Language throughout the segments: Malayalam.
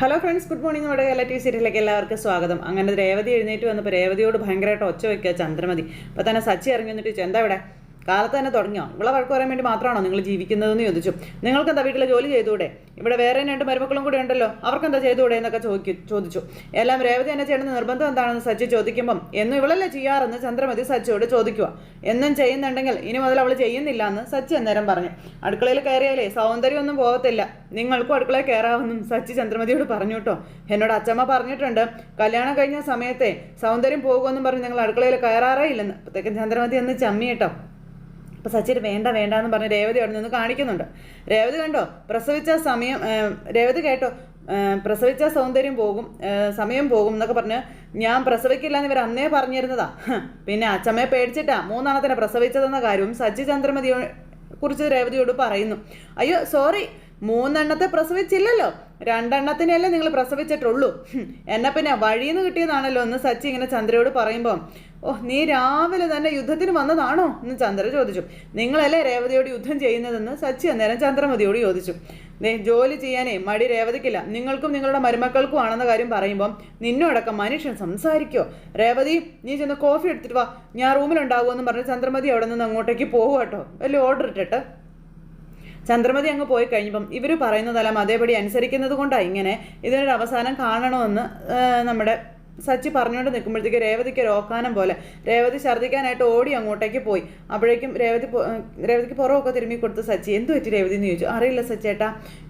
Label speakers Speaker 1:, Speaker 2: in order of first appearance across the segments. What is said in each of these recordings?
Speaker 1: ഹലോ ഫ്രണ്ട്സ് ഗുഡ് മോർണിംഗ് നമ്മുടെ കേരള ടി സീരിയലിലേക്ക് എല്ലാവർക്കും സ്വാഗതം. അങ്ങനെ രേവതി എഴുന്നേറ്റ് വന്നപ്പോൾ രേവതിയോട് ഭയങ്കരമായിട്ട് ഒച്ച വയ്ക്കുക ചന്ദ്രമതി. അപ്പോൾ തന്നെ സച്ചി ഇറങ്ങി വന്നിട്ട് എന്താ ഇവിടെ? കാലത്ത് തന്നെ തുടങ്ങിയോ? ഇവിടെ വഴക്ക് പറയാൻ വേണ്ടി മാത്രമാണോ നിങ്ങൾ ജീവിക്കുന്നതെന്ന് ചോദിച്ചു. നിങ്ങൾക്ക് എന്താ വീട്ടിലെ ജോലി ചെയ്തുകൂടെ? ഇവിടെ വേറെ രണ്ട് മരുമക്കളും കൂടെ ഉണ്ടല്ലോ. അവർക്ക് എന്താ ചെയ്തുകൂടെ എന്നൊക്കെ ചോദിക്കും ചോദിച്ചു. എല്ലാം രേവതി എന്നെ ചെയ്യണമെന്ന് നിർബന്ധം എന്താണെന്ന് സച്ചി ചോദിക്കുമ്പം എന്നും ഇവളല്ലേ ചെയ്യാറെന്ന് ചന്ദ്രമതി സച്ചിയോട് ചോദിക്കുക എന്നും ചെയ്യുന്നുണ്ടെങ്കിൽ ഇനി മുതൽ അവൾ ചെയ്യുന്നില്ല എന്ന് സച്ചി അന്നേരം പറഞ്ഞു. അടുക്കളയിൽ കയറിയാലേ സൗന്ദര്യമൊന്നും പോകത്തില്ല. നിങ്ങൾക്കും അടുക്കളയിൽ കയറാമെന്നും സച്ചി ചന്ദ്രമതിയോട് പറഞ്ഞു കേട്ടോ. എന്നോട് അച്ചമ്മ പറഞ്ഞിട്ടുണ്ട് കല്യാണം കഴിഞ്ഞ സമയത്തെ സൗന്ദര്യം പോകുമെന്നും പറഞ്ഞ് നിങ്ങൾ അടുക്കളയിൽ കയറാറേ ഇല്ലെന്ന്. അപ്പോഴത്തേക്കും ചന്ദ്രമതി ഒന്ന് ചമ്മി കേട്ടോ. അപ്പോൾ സച്ചിന് വേണ്ട വേണ്ട എന്ന് പറഞ്ഞ് രേവതി അവിടെ നിന്ന് കാണിക്കുന്നുണ്ട്. രേവതി കണ്ടോ? പ്രസവിച്ച സമയം രേവതി കേട്ടോ? പ്രസവിച്ച സൗന്ദര്യം പോകും സമയം പോകും എന്നൊക്കെ പറഞ്ഞ് ഞാൻ പ്രസവിക്കില്ല എന്ന് ഇവർ അന്നേ പറഞ്ഞിരുന്നതാ. പിന്നെ അച്ചമ്മയെ പേടിച്ചിട്ടാ മൂന്നാണത്തിനെ പ്രസവിച്ചതെന്ന കാര്യവും സച്ചി ചന്ദ്രമതിയോ കുറിച്ച് രേവതിയോട് പറയുന്നു. അയ്യോ സോറി മൂന്നെണ്ണത്തെ പ്രസവിച്ചില്ലല്ലോ? രണ്ടെണ്ണത്തിനെയല്ലേ നിങ്ങൾ പ്രസവിച്ചിട്ടുള്ളൂ. എന്നെ പിന്നെ വഴിയിൽ നിന്ന് കിട്ടിയതാണല്ലോ എന്ന് സച്ചി ഇങ്ങനെ ചന്ദ്രയോട് പറയുമ്പോൾ ഓ നീ രാവിലെ തന്നെ യുദ്ധത്തിന് വന്നതാണോ? എന്ന് ചന്ദ്ര ചോദിച്ചു. നിങ്ങളല്ലേ രേവതിയോട് യുദ്ധം ചെയ്യുന്നതെന്ന് സച്ചി അന്നേരം ചന്ദ്രമതിയോട് ചോദിച്ചു. ദേ ജോലി ചെയ്യാനേ മടി രേവതിക്കില്ല. നിങ്ങൾക്കും നിങ്ങളുടെ മരുമക്കൾക്കും ആണെന്ന കാര്യം പറയുമ്പം നിന്നോടൊക്കെ മനുഷ്യൻ സംസാരിക്കോ? രേവതി നീ ചെന്ന് കോഫി എടുത്തിട്ട് വാ. ഞാൻ റൂമിലുണ്ടാകുമെന്ന് പറഞ്ഞ് ചന്ദ്രമതി അവിടെ നിന്ന് അങ്ങോട്ടേക്ക് പോകും കേട്ടോ. വലിയ ഓർഡർ ഇട്ടിട്ട്. ചന്ദ്രമതി അങ്ങ് പോയി കഴിഞ്ഞപ്പം ഇവർ പറയുന്നതെല്ലാം അതേപടി അനുസരിക്കുന്നത് കൊണ്ടാണ് ഇങ്ങനെ ഇതിനൊരു അവസാനം കാണണമെന്ന് നമ്മുടെ സച്ചി പറഞ്ഞുകൊണ്ട് നിൽക്കുമ്പോഴത്തേക്ക് രേവതിക്ക് രോക്കാനം പോലെ. രേവതി ഛർദ്ദിക്കാനായിട്ട് ഓടി അങ്ങോട്ടേക്ക് പോയി. അപ്പോഴേക്കും രേവതി രേവതിക്ക് പുറമൊക്കെ തിരുമ്മി കൊടുത്ത് സച്ചി എന്ത് പറ്റി രേവതി എന്ന് ചോദിച്ചു. അറിയില്ല സച്ചേട്ടാ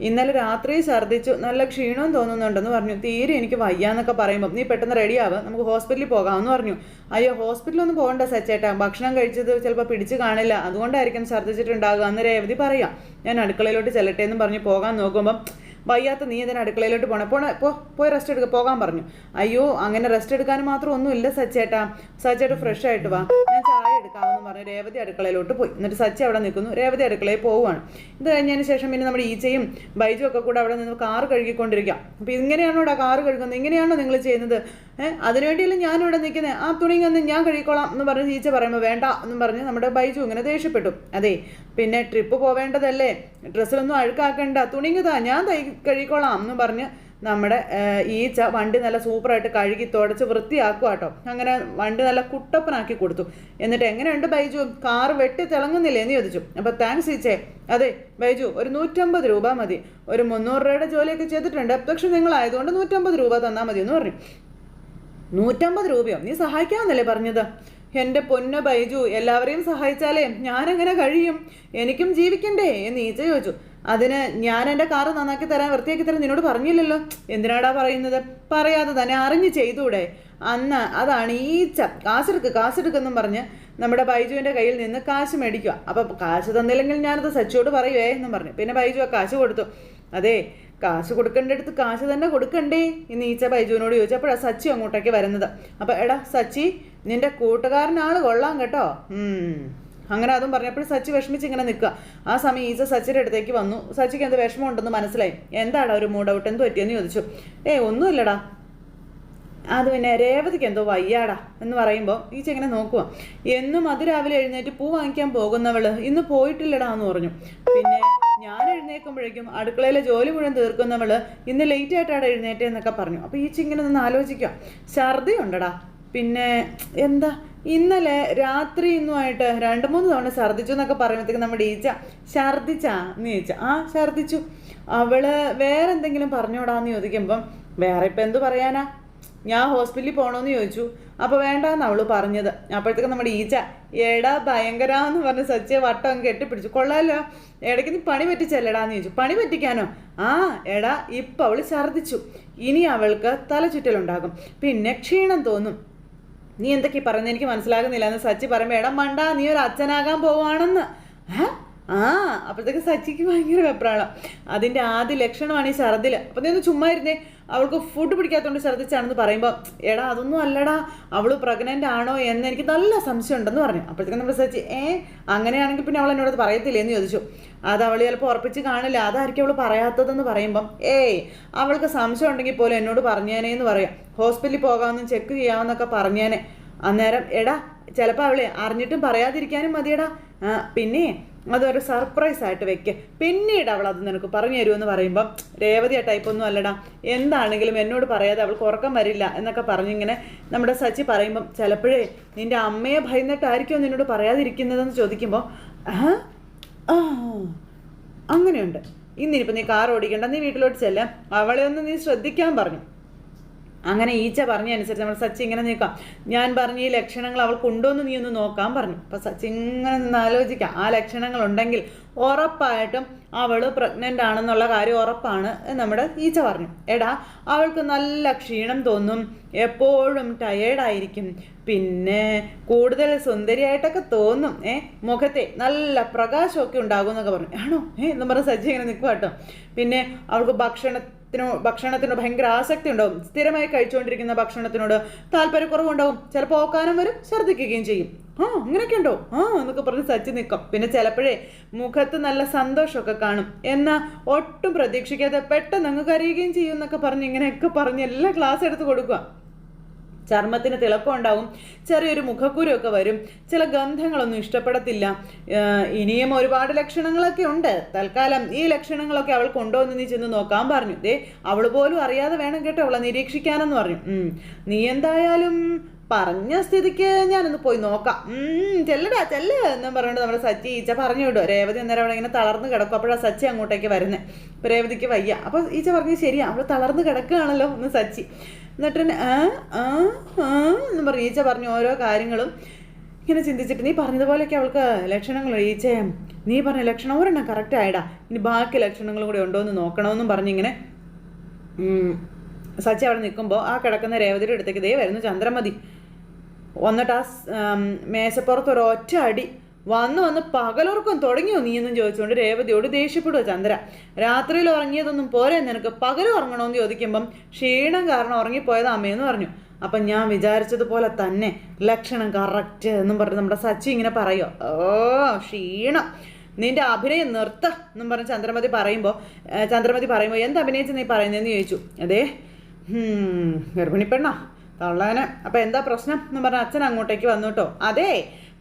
Speaker 1: ഇന്നലെ രാത്രി ഛർദ്ദിച്ചു. നല്ല ക്ഷീണവും തോന്നുന്നുണ്ടെന്ന് പറഞ്ഞു. തീരെ എനിക്ക് വയ്യാന്നൊക്കെ പറയുമ്പോൾ നീ പെട്ടെന്ന് റെഡിയാവുക നമുക്ക് ഹോസ്പിറ്റലിൽ പോകാമെന്ന് പറഞ്ഞു. അയ്യോ ഹോസ്പിറ്റലൊന്നും പോകണ്ട സച്ചേട്ടാ. ഭക്ഷണം കഴിച്ചത് ചിലപ്പോൾ പിടിച്ചു കാണില്ല. അതുകൊണ്ടായിരിക്കും ഛർദ്ദിച്ചിട്ടുണ്ടാകുക എന്ന് രേവതി പറയാം ഞാൻ അടുക്കളയിലോട്ട് ചെല്ലട്ടെ എന്ന് പറഞ്ഞ് പോകാൻ നോക്കുമ്പം വയ്യാത്ത നീ ഇതിന് അടുക്കളയിലോട്ട് പോണേ? പോണേ പോ പോയി റെസ്റ്റ് എടുക്കുക പോകാൻ പറഞ്ഞു. അയ്യോ അങ്ങനെ റെസ്റ്റ് എടുക്കാൻ മാത്രം ഒന്നുമില്ല സച്ചേട്ടാ. സച്ചേട്ട് ഫ്രഷ് ആയിട്ട് വാ. ഞാൻ ചായ എടുക്കാമെന്ന് പറഞ്ഞ് രേവതി അടുക്കളയിലോട്ട് പോയി. എന്നിട്ട് സച്ചി അവിടെ നിൽക്കുന്നു. രേവതി അടുക്കളയിൽ പോവുകയാണ്. ഇത് കഴിഞ്ഞതിന് ശേഷം പിന്നെ നമ്മുടെ ഈച്ചയും ബൈജും ഒക്കെ കൂടെ അവിടെ നിന്ന് കാറ് കഴുകിക്കൊണ്ടിരിക്കാം. അപ്പോൾ ഇങ്ങനെയാണോ ഇവിടെ കാറ് കഴുകുന്നത്? ഇങ്ങനെയാണോ നിങ്ങൾ ചെയ്യുന്നത്? ഏഹ് അതിനുവേണ്ടിയല്ല ഞാനിവിടെ നിൽക്കുന്നത് ആ തുണി ഒന്ന് ഞാൻ കഴുകിക്കോളാം എന്ന് പറഞ്ഞ് ഈച്ച പറയുമ്പോൾ വേണ്ട എന്ന് പറഞ്ഞ് നമ്മുടെ ബൈജു ഇങ്ങനെ ദേഷ്യപ്പെട്ടു. അതെ പിന്നെ ട്രിപ്പ് പോവേണ്ടതല്ലേ? ഡ്രസ്സിലൊന്നും അഴുക്കാക്കണ്ട. തുണിങ്ങതാ ഞാൻ തൈ കഴുകിക്കോളാം എന്ന് പറഞ്ഞ് നമ്മുടെ ഈച്ച വണ്ടി നല്ല സൂപ്പറായിട്ട് കഴുകി തുടച്ച് വൃത്തിയാക്കുക കേട്ടോ. അങ്ങനെ വണ്ടി നല്ല കുട്ടപ്പനാക്കി കൊടുത്തു. എന്നിട്ട് എങ്ങനെയുണ്ട് ബൈജു? കാർ വെട്ടി തിളങ്ങുന്നില്ലേ എന്ന് ചോദിച്ചു. അപ്പോൾ താങ്ക്സ് ഈച്ചേ. അതെ ബൈജു ഒരു നൂറ്റമ്പത് രൂപ മതി. ഒരു മുന്നൂറ് രൂപയുടെ ജോലിയൊക്കെ ചെയ്തിട്ടുണ്ട്. പക്ഷെ നിങ്ങളായതുകൊണ്ട് നൂറ്റമ്പത് രൂപ തന്നാൽ മതി എന്ന് പറഞ്ഞു. നൂറ്റമ്പത് രൂപയോ? നീ സഹായിക്കാമെന്നല്ലേ പറഞ്ഞത്? എന്റെ പൊന്ന ബൈജു എല്ലാവരെയും സഹായിച്ചാലേ ഞാനെങ്ങനെ കഴിയും? എനിക്കും ജീവിക്കണ്ടേ എന്ന് ഈച്ച ചോദിച്ചു. അതിന് ഞാൻ എന്റെ കാറ് നന്നാക്കി തരാൻ വൃത്തിയാക്കി തരാൻ നിന്നോട് പറഞ്ഞില്ലല്ലോ. എന്തിനാടാ പറയുന്നത്? പറയാതെ തന്നെ അറിഞ്ഞ് ചെയ്തൂടെ. അന്ന് അതാണ് ഈച്ച കാശെടുക്ക് കാശെടുക്കെന്നും പറഞ്ഞ് നമ്മുടെ ബൈജുവിന്റെ കയ്യിൽ നിന്ന് കാശ് മേടിക്കുക. അപ്പോൾ കാശ് തന്നില്ലെങ്കിൽ ഞാനത് സച്ചിയോട് പറയുവേ എന്നും പറഞ്ഞു. പിന്നെ ബൈജു ആ കാശ് കൊടുത്തു. അതെ കാശ് കൊടുക്കേണ്ടടുത്ത് കാശ് തന്നെ കൊടുക്കണ്ടേ? എന്ന് ഈച്ച ബൈജുവിനോട് ചോദിച്ചു അപ്പോഴാണ് സച്ചി അങ്ങോട്ടേക്ക് വരുന്നത്. അപ്പോൾ എടാ സച്ചി നിന്റെ കൂട്ടുകാരനാൾ കൊള്ളാം കേട്ടോ. അങ്ങനെ അതും പറഞ്ഞപ്പോൾ സച്ചി വിഷമിച്ച് ഇങ്ങനെ നിൽക്കുക. ആ സമയം ഈച്ച സച്ചിയുടെ അടുത്തേക്ക് വന്നു. സച്ചിക്ക് എന്ത് വിഷമം ഉണ്ടെന്ന് മനസ്സിലായി. എന്താടാ ഒരു മൂഡ് ഔട്ട് എന്ത് പറ്റിയെന്ന് ചോദിച്ചു. ഏ ഒന്നുമില്ലടാ. അത് പിന്നെ രേവതിക്ക് എന്തോ വയ്യാടാ എന്ന് പറയുമ്പോൾ ഈച്ച ഇങ്ങനെ നോക്കുക എന്നും അതിരാവിലെ എഴുന്നേറ്റ് പൂ വാങ്ങിക്കാൻ പോകുന്നവൾ ഇന്ന് പോയിട്ടില്ലടാ എന്ന് പറഞ്ഞു. പിന്നെ ഞാൻ എഴുന്നേൽക്കുമ്പോഴേക്കും അടുക്കളയിലെ ജോലി മുഴുവൻ തീർക്കുന്നവൾ ഇന്ന് ലേറ്റ് ആയിട്ടാണ് എഴുന്നേറ്റേ എന്നൊക്കെ പറഞ്ഞു. അപ്പോൾ ഈച്ച ഇങ്ങനെ ഒന്ന് ആലോചിക്കാം ഛർദി ഉണ്ടടാ പിന്നെ എന്താ? ഇന്നലെ രാത്രി ഇന്നുമായിട്ട് രണ്ട് മൂന്ന് തവണ ഛർദ്ദിച്ചു എന്നൊക്കെ പറയുമ്പോഴത്തേക്ക് നമ്മുടെ ഈച്ച ഛർദ്ദിച്ചാ എന്ന് ചോദിച്ചാൽ ആ ഛർദ്ദിച്ചു അവൾ വേറെ എന്തെങ്കിലും പറഞ്ഞോടാന്ന് ചോദിക്കുമ്പം വേറെ ഇപ്പം എന്തു പറയാനാ? ഞാൻ ഹോസ്പിറ്റലിൽ പോകണമെന്ന് ചോദിച്ചു. അപ്പോൾ വേണ്ടാന്ന് അവൾ പറഞ്ഞത്. അപ്പോഴത്തേക്ക് നമ്മുടെ ഈച്ച എടാ ഭയങ്കര എന്ന് പറഞ്ഞ് സച്ചിയെ വട്ടം കെട്ടിപ്പിടിച്ചു. കൊള്ളാലോ. ഇടയ്ക്ക് നീ പണി പറ്റിച്ചല്ലടാന്ന് ചോദിച്ചു. പണി പറ്റിക്കാനോ? ആ എടാ ഇപ്പം അവൾ ഛർദ്ദിച്ചു. ഇനി അവൾക്ക് തലചുറ്റലുണ്ടാകും പിന്നെ ക്ഷീണം തോന്നും. നീ എന്തൊക്കെ പറയുന്നത് എനിക്ക് മനസ്സിലാകുന്നില്ല. എന്ന് സച്ചി പറയുമ്പോൾ എടാ മണ്ടാ നീ ഒരു അച്ഛനാകാൻ പോവാണെന്ന്. ഏ? ആ അപ്പോഴത്തേക്ക് സച്ചിക്ക് ഭയങ്കര വെപ്രാളം. അതിന്റെ ആദ്യ ലക്ഷണമാണ് ഈ ഛർദിൽ അപ്പം നീ ഒന്ന് ചുമ്മാ ഇരുന്നേ. അവൾക്ക് ഫുഡ് പിടിക്കാത്തതുകൊണ്ട് ഛർദ്ദിച്ചാണെന്ന് പറയുമ്പോൾ എടാ അതൊന്നും അല്ലടാ. അവൾ പ്രഗ്നന്റ് ആണോ എന്ന് എനിക്ക് നല്ല സംശയം ഉണ്ടെന്ന് പറഞ്ഞു. അപ്പോഴത്തേക്കും നമ്മൾ സച്ചി ഏ അങ്ങനെയാണെങ്കിൽ പിന്നെ അവൾ എന്നോട് പറയത്തില്ലേ എന്ന് ചോദിച്ചു. അത് അവൾ ചിലപ്പോൾ ഉറപ്പിച്ച് കാണില്ല. അതായിരിക്കും അവൾ പറയാത്തതെന്ന് പറയുമ്പം ഏയ് അവൾക്ക് സംശയം ഉണ്ടെങ്കിൽ പോലും എന്നോട് പറഞ്ഞേനേ എന്ന് പറയാം. ഹോസ്പിറ്റലിൽ പോകാമെന്നും ചെക്ക് ചെയ്യാമെന്നൊക്കെ പറഞ്ഞേനെ. അന്നേരം എടാ ചിലപ്പോൾ അവളെ അറിഞ്ഞിട്ടും പറയാതിരിക്കാനും മതിയടാ. പിന്നെ അതൊരു സർപ്രൈസ് ആയിട്ട് വെക്ക്. പിന്നീട് അവൾ അത് നിനക്ക് പറഞ്ഞു തരുമെന്ന് പറയുമ്പം രേവതി ആ ടൈപ്പൊന്നും അല്ലടാ. എന്താണെങ്കിലും എന്നോട് പറയാതെ അവൾക്ക് ഉറക്കം വരില്ല എന്നൊക്കെ പറഞ്ഞിങ്ങനെ നമ്മുടെ സച്ചി പറയുമ്പം ചിലപ്പോഴേ നിന്റെ അമ്മയെ ഭയന്നിട്ടായിരിക്കും നിന്നോട് പറയാതിരിക്കുന്നതെന്ന് ചോദിക്കുമ്പോൾ ആ അങ്ങനെയുണ്ട്. ഇന്നിനിപ്പോൾ നീ കാർ ഓടിക്കണ്ട നീ വീട്ടിലോട്ട് ചെല്ലാം. അവളെ ഒന്ന് നീ ശ്രദ്ധിക്കാൻ പറഞ്ഞു. അങ്ങനെ ഈച്ച പറഞ്ഞ അനുസരിച്ച് നമ്മൾ സച്ചി ഇങ്ങനെ നിൽക്കാം. ഞാൻ പറഞ്ഞ ഈ ലക്ഷണങ്ങൾ അവൾക്കുണ്ടോ എന്ന് നീ ഒന്ന് നോക്കാൻ പറഞ്ഞു. അപ്പം സച്ചി ഇങ്ങനെ നിന്ന് ആലോചിക്കാം. ആ ലക്ഷണങ്ങൾ ഉണ്ടെങ്കിൽ ഉറപ്പായിട്ടും അവൾ പ്രഗ്നന്റ് ആണെന്നുള്ള കാര്യം ഉറപ്പാണ് നമ്മുടെ ഈച്ച പറഞ്ഞു. എടാ അവൾക്ക് നല്ല ക്ഷീണം തോന്നും. എപ്പോഴും ടയേർഡായിരിക്കും പിന്നെ കൂടുതൽ സുന്ദരിയായിട്ടൊക്കെ തോന്നും. ഏ മുഖത്തെ നല്ല പ്രകാശമൊക്കെ ഉണ്ടാകും എന്നൊക്കെ പറഞ്ഞു. ആണോ? ഏ എന്ന് പറഞ്ഞ സജ്ജി ഇങ്ങനെ നിൽക്കുക കേട്ടോ. പിന്നെ അവൾക്ക് ഭക്ഷണത്തിനോ ഭക്ഷണത്തിനോട് ഭയങ്കര ആസക്തി ഉണ്ടാവും. സ്ഥിരമായി കഴിച്ചുകൊണ്ടിരിക്കുന്ന ഭക്ഷണത്തിനോട് താല്പര്യക്കുറവുണ്ടാവും. ചിലപ്പോൾ ഓക്കാനം വരും ഛർദ്ദിക്കുകയും ചെയ്യും. ആ അങ്ങനെയൊക്കെ ഉണ്ടോ? ആ എന്നൊക്കെ പറഞ്ഞ് സച്ചി നിൽക്കും. പിന്നെ ചിലപ്പോഴേ മുഖത്ത് നല്ല സന്തോഷമൊക്കെ കാണും. എന്നാൽ ഒട്ടും പ്രതീക്ഷിക്കാതെ പെട്ടെന്ന് അങ്ങ് കരയുകയും ചെയ്യും എന്നൊക്കെ പറഞ്ഞ് ഇങ്ങനെയൊക്കെ പറഞ്ഞ് എല്ലാ ക്ലാസ് എടുത്ത് കൊടുക്കുക. ചർമ്മത്തിന് തിളക്കം ഉണ്ടാവും ചെറിയൊരു മുഖക്കുരുവൊക്കെ വരും ചില ഗന്ധങ്ങളൊന്നും ഇഷ്ടപ്പെടത്തില്ല. ഇനിയും ഒരുപാട് ലക്ഷണങ്ങളൊക്കെ ഉണ്ട്. തൽക്കാലം ഈ ലക്ഷണങ്ങളൊക്കെ അവൾ കൊണ്ടുവന്ന് നീ ചെന്ന് നോക്കാൻ പറഞ്ഞു. ദേ അവൾ പോലും അറിയാതെ വേണം കേട്ടോ അവളെ നിരീക്ഷിക്കാനെന്ന് പറഞ്ഞു. നീ എന്തായാലും പറഞ്ഞ സ്ഥിതിക്ക് ഞാനൊന്ന് പോയി നോക്കാം. ചെല്ലടാ ചെല്ല് എന്നും പറഞ്ഞിട്ട് നമ്മുടെ സച്ചി ഈച്ച പറഞ്ഞു വിടുക രേവതി അന്നേരം അവിടെ ഇങ്ങനെ തളർന്ന് കിടക്കും. അപ്പോഴാണ് സച്ചി അങ്ങോട്ടേക്ക് വരുന്നത് അപ്പോൾ രേവതിക്ക് വയ്യ. അപ്പോൾ ഈച്ച പറഞ്ഞു ശരിയാ അവൾ തളർന്ന് കിടക്കുകയാണല്ലോ ഒന്ന് സച്ചി. എന്നിട്ട് ആ ആ ആ എന്ന് പറഞ്ഞു ഈച്ച പറഞ്ഞു ഓരോ കാര്യങ്ങളും ഇങ്ങനെ ചിന്തിച്ചിട്ട് നീ പറഞ്ഞതുപോലെയൊക്കെ അവൾക്ക് ലക്ഷണങ്ങൾ ഈച്ച നീ പറഞ്ഞ ലക്ഷണം ഒരെണ്ണം കറക്റ്റ് ആയിടാ. ഇനി ബാക്കി ലക്ഷണങ്ങളും കൂടെ ഉണ്ടോ എന്ന് നോക്കണമെന്നും പറഞ്ഞിങ്ങനെ സച്ചി അവിടെ നിൽക്കുമ്പോൾ ആ കിടക്കുന്ന രേവതിയുടെ അടുത്തേക്ക് ദേ വരുന്നു ചന്ദ്രമതി. വന്നിട്ട് ആ മേശപ്പുറത്ത് ഒരു ഒറ്റ അടി വന്ന് വന്ന് പകലുറക്കം തുടങ്ങിയോ നീ എന്നും ചോദിച്ചുകൊണ്ട് രേവതിയോട് ദേഷ്യപ്പെടുക ചന്ദ്ര. രാത്രിയിൽ ഉറങ്ങിയതൊന്നും പോരെ നിനക്ക്? പകൽ ഉറങ്ങണമെന്ന് ചോദിക്കുമ്പം ക്ഷീണം കാരണം ഉറങ്ങിപ്പോയത് അമ്മയെന്ന് പറഞ്ഞു. അപ്പം ഞാൻ വിചാരിച്ചതുപോലെ തന്നെ ലക്ഷണം കറക്റ്റ് എന്നും പറഞ്ഞ് നമ്മുടെ സച്ചി ഇങ്ങനെ പറയോ? ഓ ക്ഷീണം. നിന്റെ അഭിനയം നിർത്ത എന്നും പറഞ്ഞ് ചന്ദ്രമതി പറയുമ്പോൾ ചന്ദ്രമതി പറയുമ്പോൾ എന്ത് അഭിനയിച്ച് നീ പറയുന്നതെന്ന് ചോദിച്ചു? അതേ ഹും, ഗർഭിണി പെണ്ണാ. തള്ളാന്. അപ്പം എന്താ പ്രശ്നം എന്ന് പറഞ്ഞ അച്ഛൻ അങ്ങോട്ടേക്ക് വന്നു കേട്ടോ. അതെ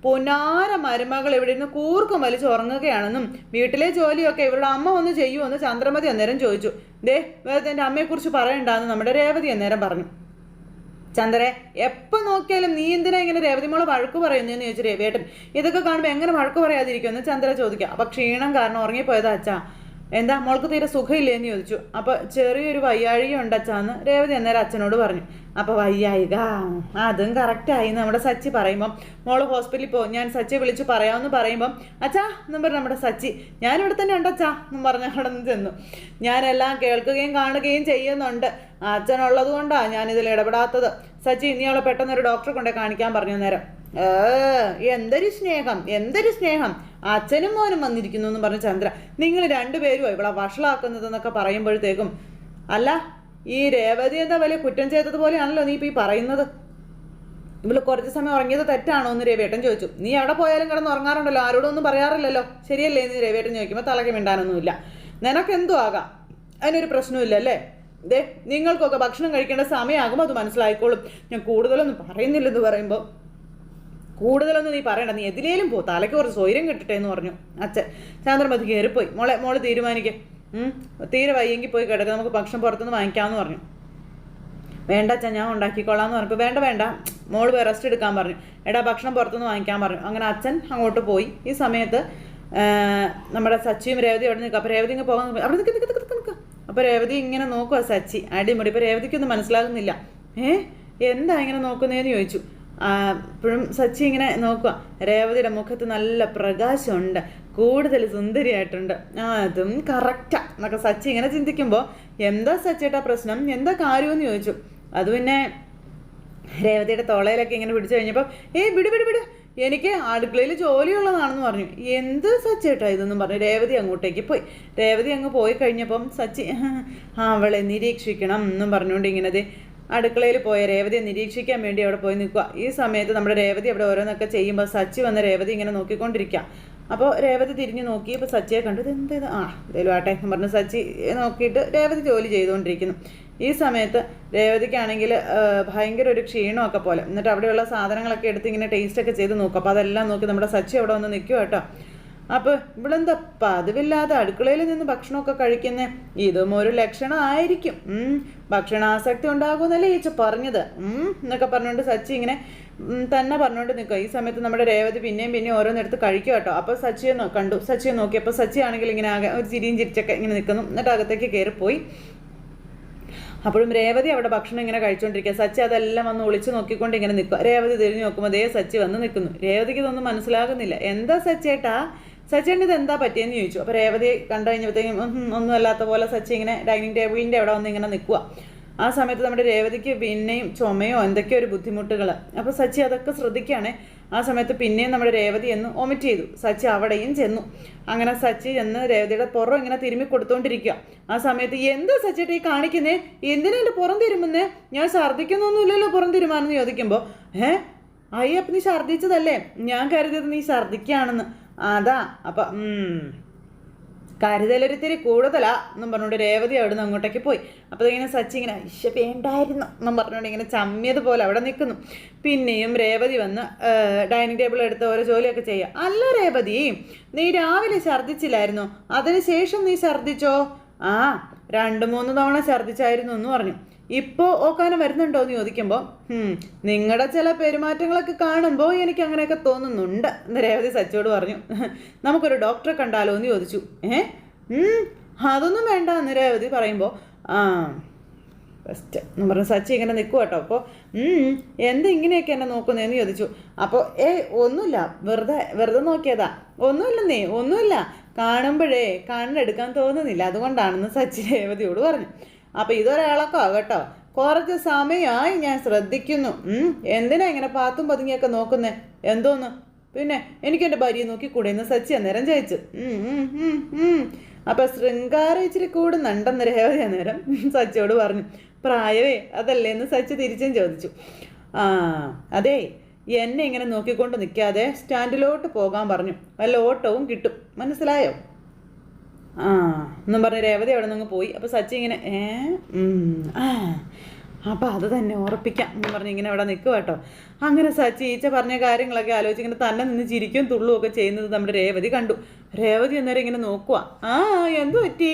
Speaker 1: പുനാര മരുമകൾ ഇവിടെ നിന്ന് കൂർക്കം വലിച്ച് ഉറങ്ങുകയാണെന്നും വീട്ടിലെ ജോലിയൊക്കെ ഇവരുടെ അമ്മ ഒന്ന് ചെയ്യുമെന്ന് ചന്ദ്രമതി അന്നേരം ചോദിച്ചു. ദേ വേറെ എന്റെ അമ്മയെക്കുറിച്ച് പറയണ്ടെന്ന് നമ്മുടെ രേവതി അന്നേരം പറഞ്ഞു. ചന്ദ്രെ എപ്പോൾ നോക്കിയാലും നീ എന്തിനാ ഇങ്ങനെ രേവതി രേവതിമോളെ വഴക്ക് പറയുന്നു എന്ന് ചോദിച്ചു രേവേട്ടൻ ഇതൊക്കെ കാണുമ്പോൾ എങ്ങനെ വഴക്ക് പറയാതിരിക്കുമെന്ന് ചന്ദ്ര ചോദിക്കുക അപ്പം ക്ഷീണം കാരണം ഉറങ്ങിപ്പോയതാ അച്ഛാ. എന്താ മോൾക്ക് തീരെ സുഖമില്ലേ എന്ന് ചോദിച്ചു. അപ്പോൾ ചെറിയൊരു വയ്യാഴിക ഉണ്ടച്ചാന്ന് രേവതി അന്നേരം അച്ഛനോട് പറഞ്ഞു. അപ്പോൾ വയ്യായിക? അതും കറക്റ്റായി നമ്മുടെ സച്ചി പറയുമ്പം മോൾ ഹോസ്പിറ്റലിൽ പോകും ഞാൻ സച്ചിയെ വിളിച്ച് പറയാമെന്ന് പറയുമ്പം അച്ഛാ എന്നും പറഞ്ഞു നമ്മുടെ സച്ചി. ഞാനിവിടെ തന്നെ ഉണ്ട് അച്ഛാ എന്നും പറഞ്ഞ അവിടെ നിന്ന് ചെന്നു. ഞാനെല്ലാം കേൾക്കുകയും കാണുകയും ചെയ്യുന്നുണ്ട്. അച്ഛനുള്ളത് കൊണ്ടാണ് ഞാനിതിൽ ഇടപെടാത്തത്. സച്ചി ഇനി അവളെ പെട്ടെന്ന് ഒരു ഡോക്ടറെ കൊണ്ടേ കാണിക്കാൻ പറഞ്ഞു നേരം എന്തൊരു സ്നേഹം എന്തൊരു സ്നേഹം. അച്ഛനും മോനും വന്നിരിക്കുന്നു എന്ന് പറഞ്ഞ ചന്ദ്ര നിങ്ങൾ രണ്ടുപേരും ഇവളെ വഷളാക്കുന്നതെന്നൊക്കെ പറയുമ്പോഴത്തേക്കും അല്ല ഈ രേവതി എന്താ വലിയ കുറ്റം ചെയ്തതുപോലെയാണല്ലോ നീ ഇപ്പോൾ ഈ പറയുന്നത്? ഇവൾ കുറച്ച് സമയം ഉറങ്ങിയത് തെറ്റാണോ എന്ന് രവിയേട്ടൻ ചോദിച്ചു. നീ എവിടെ പോയാലും കിടന്ന് ഉറങ്ങാറുണ്ടല്ലോ ആരോടും ഒന്നും പറയാറില്ലല്ലോ. ശരിയല്ലേ? നീ രവിയേട്ടൻ ചോദിക്കുമ്പോൾ തലക്ക് മിണ്ടാനൊന്നുമില്ല. എന്തു ആകാം? അതിനൊരു പ്രശ്നമില്ല അല്ലേ? ദേ നിങ്ങൾക്കൊക്കെ ഭക്ഷണം കഴിക്കേണ്ട സമയമാകുമ്പോൾ അത് മനസ്സിലായിക്കോളും. ഞാൻ കൂടുതലൊന്നും പറയുന്നില്ലെന്ന് പറയുമ്പോൾ കൂടുതലൊന്നും നീ പറയണ്ട. നീ എതിലേലും പോ. തലയ്ക്ക് കുറച്ച് സ്വൈര്യം കിട്ടട്ടെ എന്ന് പറഞ്ഞു അച്ഛൻ. ചന്ദ്രമതി കയറിപ്പോയി. മോളെ മോൾ തീരുമാനിക്കേ. തീരെ വയ്യെങ്കിൽ പോയി കിടക്കുക നമുക്ക് ഭക്ഷണം പുറത്തുനിന്ന് വാങ്ങിക്കാമെന്ന് പറഞ്ഞു. വേണ്ട അച്ഛൻ ഞാൻ ഉണ്ടാക്കിക്കോളാം എന്ന് പറഞ്ഞപ്പോൾ വേണ്ട വേണ്ട. മോൾ പോയി റെസ്റ്റ് എടുക്കാൻ പറഞ്ഞു. എടാ ഭക്ഷണം പുറത്തുനിന്ന് വാങ്ങിക്കാൻ പറഞ്ഞു. അങ്ങനെ അച്ഛൻ അങ്ങോട്ട് പോയി. ഈ സമയത്ത് നമ്മുടെ സച്ചിയും രേവതി അവിടെ നിൽക്കുക അപ്പോൾ രേവതി ഇങ്ങനെ പോകാൻ അവിടെ നിൽക്കുക നിൽക്കുക നിൽക്കുക അപ്പോൾ രേവതി ഇങ്ങനെ നോക്കുക സച്ചി. അടിമുടി. ഇപ്പോൾ രേവതിക്കൊന്നും മനസ്സിലാകുന്നില്ല. ഏ? എന്താ ഇങ്ങനെ നോക്കുന്നതെന്ന് ചോദിച്ചു. ആ, ഇപ്പോഴും സച്ചി ഇങ്ങനെ നോക്കുക രേവതിയുടെ മുഖത്ത് നല്ല പ്രകാശമുണ്ട്. കൂടുതൽ സുന്ദരിയായിട്ടുണ്ട്. ആ അതും കറക്റ്റാ എന്നൊക്കെ സച്ചി ഇങ്ങനെ ചിന്തിക്കുമ്പോൾ എന്താ സച്ചിയുടെ പ്രശ്നം? എന്താ കാര്യമെന്ന് ചോദിച്ചു. അത് പിന്നെ രേവതിയുടെ തോളയിലൊക്കെ ഇങ്ങനെ പിടിച്ചു കഴിഞ്ഞപ്പോൾ ഏ വിട് വിട് വിട്. എനിക്ക് അടുക്കളയിൽ ജോലിയുള്ളതാണെന്ന് പറഞ്ഞു. എന്ത് സച്ചേട്ടാ ഇതെന്നും പറഞ്ഞു. രേവതി അങ്ങോട്ടേക്ക് പോയി. രേവതി അങ്ങ് പോയി കഴിഞ്ഞപ്പം സച്ചി അവളെ നിരീക്ഷിക്കണം എന്നും പറഞ്ഞുകൊണ്ട് ഇങ്ങനെ അടുക്കളയിൽ പോയ രേവതിയെ നിരീക്ഷിക്കാൻ വേണ്ടി അവിടെ പോയി നിൽക്കുക. ഈ സമയത്ത് നമ്മുടെ രേവതി അവിടെ ഓരോന്നൊക്കെ ചെയ്യുമ്പോൾ സച്ചി വന്ന് രേവതി ഇങ്ങനെ നോക്കിക്കൊണ്ടിരിക്കുക. അപ്പോൾ രേവതി തിരിഞ്ഞ് നോക്കി ഇപ്പോൾ സച്ചിയെ കണ്ടു ഇത് എന്ത്? ആ എന്തേലും ആട്ടെ എന്ന് പറഞ്ഞ് സച്ചി നോക്കിയിട്ട് രേവതി ജോലി ചെയ്തുകൊണ്ടിരിക്കുന്നു. ഈ സമയത്ത് രേവതിക്കാണെങ്കിൽ ഭയങ്കര ഒരു ക്ഷീണമൊക്കെ പോലെ. എന്നിട്ട് അവിടെയുള്ള സാധനങ്ങളൊക്കെ എടുത്ത് ഇങ്ങനെ ടേസ്റ്റൊക്കെ ചെയ്ത് നോക്കും. അപ്പോൾ അതെല്ലാം നോക്കി നമ്മുടെ സച്ചി അവിടെ വന്ന് നിൽക്കുക കേട്ടോ. അപ്പോൾ ഇവളെന്താ പതിവില്ലാതെ അടുക്കളയിൽ നിന്ന് ഭക്ഷണമൊക്കെ കഴിക്കുന്നേ? ഇതും ഒരു ലക്ഷണമായിരിക്കും. ഭക്ഷണാസക്തി ഉണ്ടാകുമെന്നല്ലേ ഈച്ച പറഞ്ഞത്. എന്നൊക്കെ പറഞ്ഞുകൊണ്ട് സച്ചി ഇങ്ങനെ തന്നെ പറഞ്ഞുകൊണ്ട് നിൽക്കുക. ഈ സമയത്ത് നമ്മുടെ രേവതി പിന്നെയും പിന്നെയും ഓരോന്നെടുത്ത് കഴിക്കുക കേട്ടോ. അപ്പോൾ സച്ചിയെ കണ്ടു. സച്ചിയെ നോക്കി. അപ്പോൾ സച്ചി ആണെങ്കിൽ ഇങ്ങനെ ആകെ ഒരു ചിരിയും ചിരിച്ചൊക്കെ ഇങ്ങനെ നിൽക്കുന്നു. എന്നിട്ട് അകത്തേക്ക് കയറിപ്പോയി അപ്പോഴും രേവതി അവിടെ ഭക്ഷണം ഇങ്ങനെ കഴിച്ചുകൊണ്ടിരിക്കുക സച്ചി അതെല്ലാം വന്ന് ഒളിച്ചു നോക്കിക്കൊണ്ട് ഇങ്ങനെ നിൽക്കുക. രേവതി തിരിഞ്ഞു നോക്കുമ്പോൾ അതേ സച്ചി വന്ന് നിൽക്കുന്നു. രേവതിക്ക് ഇതൊന്നും മനസ്സിലാകുന്നില്ല. എന്താ സച്ചേട്ടാ? സച്ചേട്ടൻ ഇത് എന്താ പറ്റിയെന്ന് ചോദിച്ചു. അപ്പോൾ രേവതി കണ്ടു കഴിഞ്ഞപ്പോഴത്തേക്കും ഒന്നും അല്ലാത്ത പോലെ സച്ചി ഇങ്ങനെ ഡൈനിങ് ടേബിളിന്റെ അവിടെ വന്ന് ഇങ്ങനെ നിൽക്കുക ആ സമയത്ത് നമ്മുടെ രേവതിക്ക് പിന്നെയും ചുമയോ എന്തൊക്കെയോ ഒരു ബുദ്ധിമുട്ടുകൾ അപ്പോൾ സച്ചി അതൊക്കെ ശ്രദ്ധിക്കുകയാണ്. ആ സമയത്ത് പിന്നെയും നമ്മുടെ രേവതി എന്ന് ഒമിറ്റ് ചെയ്തു. സച്ചി അവിടെയും ചെന്നു. അങ്ങനെ സച്ചി ചെന്ന് രേവതിയുടെ പുറം ഇങ്ങനെ തിരുമ്മി കൊടുത്തോണ്ടിരിക്കുക ആ സമയത്ത് എന്താ സച്ചിട്ട് ഈ കാണിക്കുന്നേ? എന്തിനാ എന്റെ പുറം തിരുമുന്നേ ഞാൻ ഛർദ്ദിക്കുന്നൊന്നുമില്ലല്ലോ പുറം തിരുമാനെന്ന് ചോദിക്കുമ്പോൾ ഏഹ് അയ്യപ്പ നീ ഛർദ്ദിച്ചതല്ലേ? ഞാൻ കരുതിയത് നീ ഛർദ്ദിക്കുകയാണെന്ന്. അതാ. അപ്പം. കരുതലൊരിത്തിരി കൂടുതലാ എന്നും പറഞ്ഞുകൊണ്ട് രേവതി അവിടെ നിന്ന് അങ്ങോട്ടേക്ക് പോയി. അപ്പോൾ ഇങ്ങനെ സച്ചി ഇങ്ങനെ ഇഷ വേണ്ടായിരുന്നു എന്നും പറഞ്ഞുകൊണ്ട് ഇങ്ങനെ ചമ്മിയതുപോലെ അവിടെ നിൽക്കുന്നു. പിന്നെയും രേവതി വന്ന് ഡൈനിങ് ടേബിൾ എടുത്ത് ഓരോ ജോലിയൊക്കെ ചെയ്യുക. അല്ല രേവതി നീ രാവിലെ ഛർദ്ദിച്ചില്ലായിരുന്നു? അതിനുശേഷം നീ ഛർദ്ദിച്ചോ? ആ രണ്ട് മൂന്ന് തവണ ഛർദ്ദിച്ചായിരുന്നു എന്ന് പറഞ്ഞു. ഇപ്പോൾ ഓക്കാനം വരുന്നുണ്ടോ എന്ന് ചോദിക്കുമ്പോൾ നിങ്ങളുടെ ചില പെരുമാറ്റങ്ങളൊക്കെ കാണുമ്പോൾ എനിക്ക് അങ്ങനെയൊക്കെ തോന്നുന്നുണ്ട്. എന്ന് രേവതി സച്ചോട് പറഞ്ഞു. നമുക്കൊരു ഡോക്ടറെ കണ്ടാലോ എന്ന് ചോദിച്ചു. ഏ? അതൊന്നും വേണ്ട എന്ന് രേവതി പറയുമ്പോൾ ആ ഫസ്റ്റ് എന്ന് പറഞ്ഞ് സച്ചി ഇങ്ങനെ നിൽക്കുക കേട്ടോ അപ്പോൾ എന്ത് ഇങ്ങനെയൊക്കെ എന്നെ നോക്കുന്നതെന്ന് ചോദിച്ചു. അപ്പോൾ ഏ ഒന്നുമില്ല. വെറുതെ വെറുതെ നോക്കിയതാ. ഒന്നുമില്ലെന്നേ ഒന്നുമില്ല. കാണുമ്പോഴേ കണ്ണെടുക്കാൻ തോന്നുന്നില്ല. അതുകൊണ്ടാണെന്ന് സച്ചി രേവതിയോട് പറഞ്ഞു. അപ്പോൾ ഇതൊരാളൊക്കെ കേട്ടോ. കുറച്ച് സമയമായി ഞാൻ ശ്രദ്ധിക്കുന്നു. എന്തിനാ ഇങ്ങനെ പാത്തും പതുങ്ങിയൊക്കെ നോക്കുന്നേ? എന്തോന്ന്? പിന്നെ എനിക്ക് എന്റെ ഭാര്യയെ നോക്കിക്കൂടെ? എന്ന് സച്ചി അന്നേരം ചോദിച്ചു. അപ്പൊ ശൃംഗാരം ഇച്ചിരി കൂടുന്നുണ്ടെന്ന് രേവതി അന്നേരം സച്ചിയോട് പറഞ്ഞു. പ്രായവേ അതല്ലേ? എന്ന് സച്ചി തിരിച്ചും ചോദിച്ചു. ആ അതെ എന്നെ ഇങ്ങനെ നോക്കിക്കൊണ്ട് നിൽക്കാതെ സ്റ്റാൻഡിലോട്ട് പോകാൻ പറഞ്ഞു. വല്ല ഓട്ടവും കിട്ടും. മനസ്സിലായോ? ആ. എന്നും പറഞ്ഞ് രേവതി അവിടെ നിന്ന് പോയി. അപ്പോൾ സച്ചി ഇങ്ങനെ ഏ അപ്പോൾ അപ്പം അത് തന്നെ ഉറപ്പിക്കാം എന്ന് പറഞ്ഞ് ഇങ്ങനെ അവിടെ നിൽക്കുക കേട്ടോ അങ്ങനെ സച്ചി ഈച്ച പറഞ്ഞ കാര്യങ്ങളൊക്കെ ആലോചിച്ച് ഇങ്ങനെ തന്നെ നിന്ന് ചിരിക്കും തുള്ളും ഒക്കെ ചെയ്യുന്നത് നമ്മുടെ രേവതി കണ്ടു. രേവതി അന്നേരം ഇങ്ങനെ നോക്കുക ആ എന്ത് പറ്റി?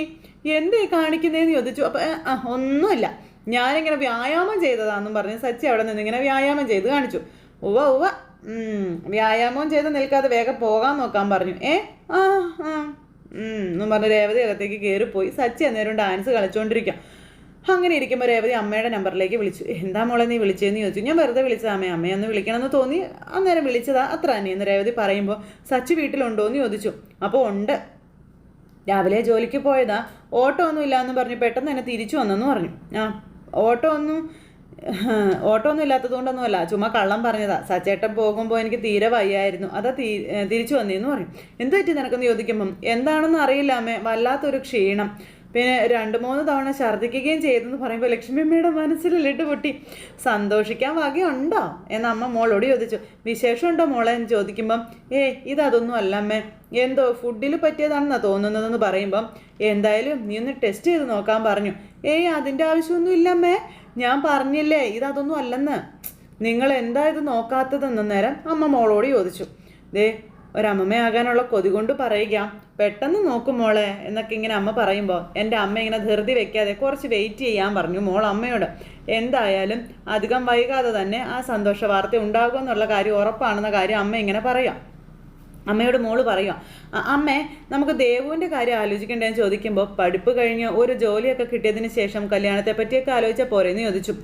Speaker 1: എന്തേ കാണിക്കുന്നതെന്ന് ചോദിച്ചു. അപ്പം ആ ഒന്നുമില്ല. ഞാനിങ്ങനെ വ്യായാമം ചെയ്തതാണെന്നും പറഞ്ഞ് സച്ചി അവിടെ നിന്ന് ഇങ്ങനെ വ്യായാമം ചെയ്ത് കാണിച്ചു. ഉവ ഉവ ഉം, വ്യായാമം ചെയ്ത് നിൽക്കാതെ വേഗം പോകാൻ നോക്കാൻ പറഞ്ഞു. ഏ ആ ആ എന്നും പറഞ്ഞ് രേവതി അകത്തേക്ക് കയറിപ്പോയി സച്ചി അന്നേരം ഡാൻസ് കളിച്ചുകൊണ്ടിരിക്കാം അങ്ങനെ ഇരിക്കുമ്പോൾ രേവതി അമ്മയുടെ നമ്പറിലേക്ക് വിളിച്ചു. എന്താ മോളെ നീ വിളിച്ചതെന്ന് ചോദിച്ചു. ഞാൻ വെറുതെ വിളിച്ചതാ അമ്മേ. അമ്മയൊന്ന് വിളിക്കണമെന്ന് തോന്നി. അന്നേരം വിളിച്ചതാ. അത്ര തന്നെ. എന്ന് രേവതി പറയുമ്പോൾ സച്ചി വീട്ടിലുണ്ടോ എന്ന് ചോദിച്ചു. അപ്പോൾ ഉണ്ട്. രാവിലെ ജോലിക്ക് പോയതാ. ഓട്ടോ ഒന്നും ഇല്ല എന്ന് പറഞ്ഞ് പെട്ടെന്ന് തന്നെ തിരിച്ചു വന്നെന്ന് പറഞ്ഞു. ആ ഓട്ടോ ഒന്നും ഓട്ടോ ഒന്നും ഇല്ലാത്തത് കൊണ്ടൊന്നുമല്ല ചുമ്മാ കള്ളം പറഞ്ഞതാ. സച്ചേട്ടൻ പോകുമ്പോൾ എനിക്ക് തീരെ വയ്യായിരുന്നു. അതാ തീ തിരിച്ചു വന്നേന്ന് പറയും. എന്ത് പറ്റി നിനക്കെന്ന് ചോദിക്കുമ്പം? എന്താണെന്ന് അറിയില്ല വല്ലാത്തൊരു ക്ഷീണം. പിന്നെ രണ്ട് മൂന്ന് തവണ ഛർദ്ദിക്കുകയും ചെയ്തെന്ന് പറയുമ്പോൾ ലക്ഷ്മി അമ്മയുടെ മനസ്സിൽ ലിട്ട് പൊട്ടി. സന്തോഷിക്കാൻ വകയുണ്ടോ? എന്ന് അമ്മ മോളോട് ചോദിച്ചു. വിശേഷമുണ്ടോ മോളെ? എന്ന് ചോദിക്കുമ്പം ഏയ് ഇതതൊന്നും അല്ല അമ്മേ. എന്തോ ഫുഡിൽ പറ്റിയതാണെന്നാ തോന്നുന്നതെന്ന് പറയുമ്പം എന്തായാലും നീ ഒന്ന് ടെസ്റ്റ് ചെയ്ത് നോക്കാൻ പറഞ്ഞു. ഏയ് അതിന്റെ ആവശ്യമൊന്നും ഇല്ല അമ്മേ. ഞാൻ പറഞ്ഞില്ലേ ഇതൊന്നും അല്ലെന്ന്. നിങ്ങൾ എന്താ ഇത് നോക്കാത്തതെന്ന് നേരം അമ്മ മോളോട് ചോദിച്ചു. ദേ ഒരമ്മയാകാനുള്ള കൊതി കൊണ്ട് പറയുക പെട്ടെന്ന് നോക്കും മോളെ എന്നൊക്കെ ഇങ്ങനെ അമ്മ പറയുമ്പോൾ എന്റെ അമ്മ ഇങ്ങനെ ധൃതി വെക്കാതെ കുറച്ച് വെയിറ്റ് ചെയ്യാൻ പറഞ്ഞു മോൾ അമ്മയോട്. എന്തായാലും അധികം വൈകാതെ തന്നെ ആ സന്തോഷ വാർത്ത ഉണ്ടാകുമെന്നുള്ള കാര്യം ഉറപ്പാണെന്ന കാര്യം അമ്മ ഇങ്ങനെ പറയാം. അമ്മയോട് മോൾ പറയുക അമ്മേ നമുക്ക് ദേവുവിന്റെ കാര്യം ആലോചിക്കേണ്ടതെന്ന് ചോദിക്കുമ്പോൾ പഠിപ്പ് കഴിഞ്ഞ് ഒരു ജോലിയൊക്കെ കിട്ടിയതിന് ശേഷം കല്യാണത്തെ പറ്റിയൊക്കെ ആലോചിച്ചാൽ പോരെന്ന് ചോദിച്ചു.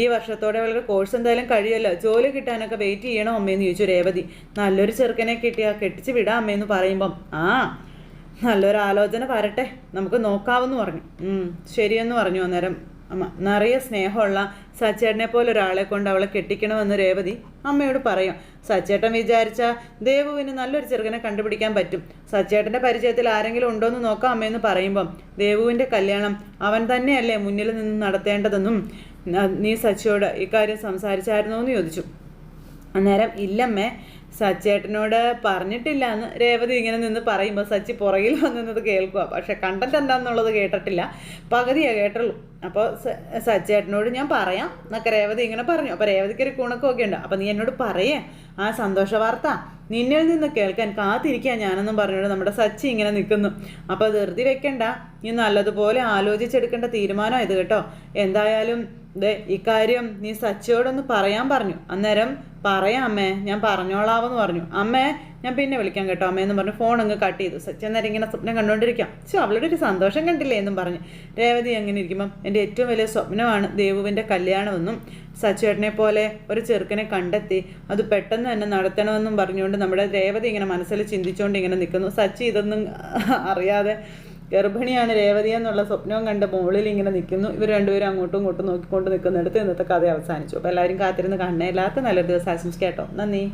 Speaker 1: ഈ വർഷത്തോടെ വളരെ കോഴ്സ് എന്തായാലും കഴിയുമല്ലോ? ജോലി കിട്ടാനൊക്കെ വെയിറ്റ് ചെയ്യണം അമ്മയെന്ന് ചോദിച്ചു രേവതി. നല്ലൊരു ചെറുക്കനെ കിട്ടിയാൽ കെട്ടിച്ച് വിടാം അമ്മയെന്ന് പറയുമ്പം ആ നല്ലൊരു ആലോചന വരട്ടെ നമുക്ക് നോക്കാവെന്ന് പറഞ്ഞു. ശരിയെന്ന് പറഞ്ഞു അന്നേരം. നിറയെ സ്നേഹമുള്ള സച്ചേട്ടനെ പോലെ ഒരാളെ കൊണ്ട് അവളെ കെട്ടിക്കണമെന്ന് രേവതി അമ്മയോട് പറയും. സച്ചേട്ടൻ വിചാരിച്ച ദേവുവിന് നല്ലൊരു ചെറുകനെ കണ്ടുപിടിക്കാൻ പറ്റും. സച്ചേട്ടന്റെ പരിചയത്തിൽ ആരെങ്കിലും ഉണ്ടോ എന്ന് നോക്കാം അമ്മയെന്ന് പറയുമ്പം ദേവുവിന്റെ കല്യാണം അവൻ തന്നെയല്ലേ മുന്നിൽ നിന്ന് നടത്തേണ്ടതെന്നും നീ സച്ചിയോട് ഇക്കാര്യം സംസാരിച്ചായിരുന്നോ എന്ന് ചോദിച്ചു. അന്നേരം ഇല്ലമ്മേ സച്ചേട്ടനോട് പറഞ്ഞിട്ടില്ല എന്ന് രേവതി ഇങ്ങനെ നിന്ന് പറയുമ്പോൾ സച്ചി പുറകിൽ വന്നത് കേൾക്കുക പക്ഷെ കണ്ടന്റ് എന്താണെന്നുള്ളത് കേട്ടിട്ടില്ല. പകുതിയാണ് കേട്ടുള്ളൂ. അപ്പോൾ സച്ചേട്ടനോട് ഞാൻ പറയാം എന്നൊക്കെ രേവതി ഇങ്ങനെ പറഞ്ഞു. അപ്പോൾ രേവതിക്ക് ഒരു കുണക്കമൊക്കെ ഉണ്ട്. അപ്പോൾ നീ എന്നോട് പറയേ ആ സന്തോഷ വാർത്ത നിന്നിൽ നിന്ന് കേൾക്കാൻ കാത്തിരിക്കാൻ ഞാനെന്നും പറഞ്ഞുകൊണ്ട് നമ്മുടെ സച്ചി ഇങ്ങനെ നിൽക്കുന്നു. അപ്പോൾ ധൃതി വെക്കണ്ട. നീ നല്ലതുപോലെ ആലോചിച്ചെടുക്കേണ്ട തീരുമാനം ഇത് കേട്ടോ. എന്തായാലും ദേ ഇക്കാര്യം നീ സച്ചിയോടൊന്ന് പറയാൻ പറഞ്ഞു. അന്നേരം പറയാം അമ്മേ ഞാൻ പറഞ്ഞോളാവെന്ന് പറഞ്ഞു. അമ്മേ ഞാൻ പിന്നെ വിളിക്കാം കേട്ടോ അമ്മയെന്ന് പറഞ്ഞു ഫോൺ അങ്ങ് കട്ട് ചെയ്തു. സച്ചി അന്നേരം ഇങ്ങനെ സ്വപ്നം കണ്ടുകൊണ്ടിരിക്കാം പക്ഷെ അവളുടെ ഒരു സന്തോഷം കണ്ടില്ലേ എന്നും പറഞ്ഞു. രേവതി അങ്ങനെ ഇരിക്കുമ്പം എന്റെ ഏറ്റവും വലിയ സ്വപ്നമാണ് ദേവുവിന്റെ കല്യാണമെന്നും സച്ചുവേട്ടനെ പോലെ ഒരു ചെറുക്കനെ കണ്ടെത്തി അത് പെട്ടെന്ന് തന്നെ നടത്തണമെന്നും പറഞ്ഞുകൊണ്ട് നമ്മുടെ രേവതി ഇങ്ങനെ മനസ്സിൽ ചിന്തിച്ചുകൊണ്ട് ഇങ്ങനെ നിൽക്കുന്നു. സച്ചി ഇതൊന്നും അറിയാതെ ഗർഭിണിയാണ് രേവതി എന്നുള്ള സ്വപ്നവും കണ്ട് മുകളിൽ ഇങ്ങനെ നിൽക്കുന്നു. ഇവർ രണ്ടുപേരും അങ്ങോട്ടും ഇങ്ങോട്ടും നോക്കിക്കൊണ്ട് നിൽക്കുന്നിടത്ത് ഇന്നത്തെ കഥ അവസാനിച്ചു. അപ്പോൾ എല്ലാവരും കാത്തിരുന്ന് കാണണേ. എല്ലാവർക്കും നല്ലൊരു ദിവസം ആശംസിക്കാം കേട്ടോ. നന്ദി.